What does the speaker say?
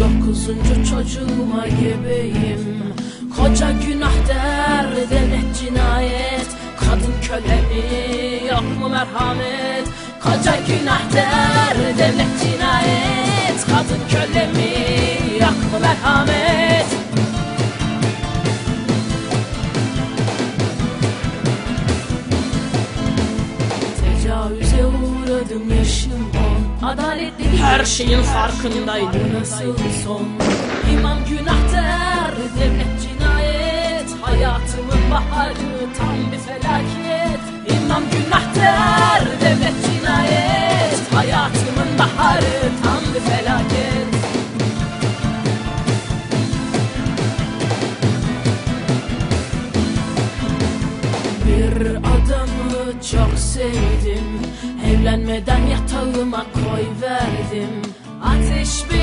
Dokuzuncu çocuğuma gebeyim Koca günah der devlet cinayet? Kadın köle mi yok mu merhamet? Koca günah der devlet cinayet? Kadın köle mi yok mu merhamet? Tecavüze uğradım yaşım on Adaletli değil her şeyin farkındaydı Nasıl son? İmam günah der devlet cinayet. Hayatımın baharı tam bir felaket. İmam günah der devlet cinayet. Hayatımın baharı tam bir felaket. Bir adamı çok sevdim Evlenmeden yatağıma koy verdim. Ateş fır